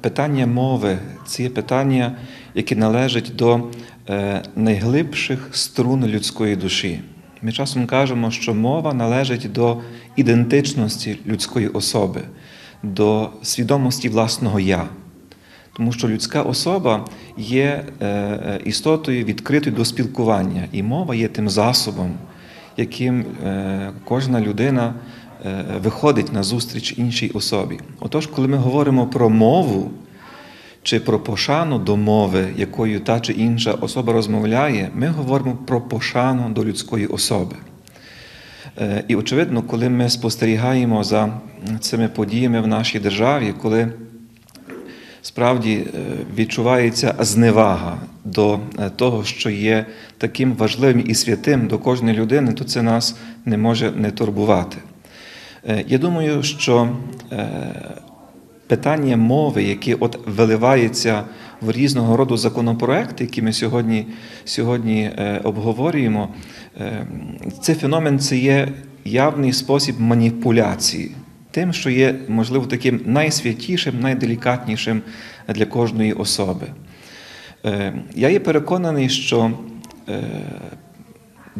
питання мови це питання, яке належить до е, найглибших струн людської душі. Ми часом кажемо, що мова належить до ідентичності людської особи, до свідомості власного я. Тому що людська особа є е, е, істотою відкритою до спілкування, і мова є тим засобом, яким кожна людина виходить на зустріч іншій особі. Отож, коли ми говоримо про мову чи про пошану до мови, якою та чи інша особа розмовляє, ми говоримо про пошану до людської особи. Е, І очевидно, коли ми спостерігаємо за цими подіями в нашій державі, коли справді е, відчувається зневага до е, того, що є таким важливим і святим до кожної людини, то це нас не може не турбувати. Е, Я думаю, що е, питання мови, яке от виливається в різного роду законопроекти, які ми сьогодні, сьогодні е, обговорюємо, е, це феномен це є явний спосіб маніпуляції. Тим, що є, можливо, таким найсвятішим, найделікатнішим для кожної особи. Я є переконаний, що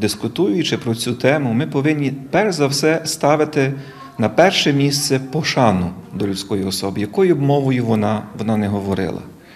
дискутуючи про цю тему, ми повинні перш за все ставити на перше місце пошану до людської особи, якою б мовою вона, вона не говорила.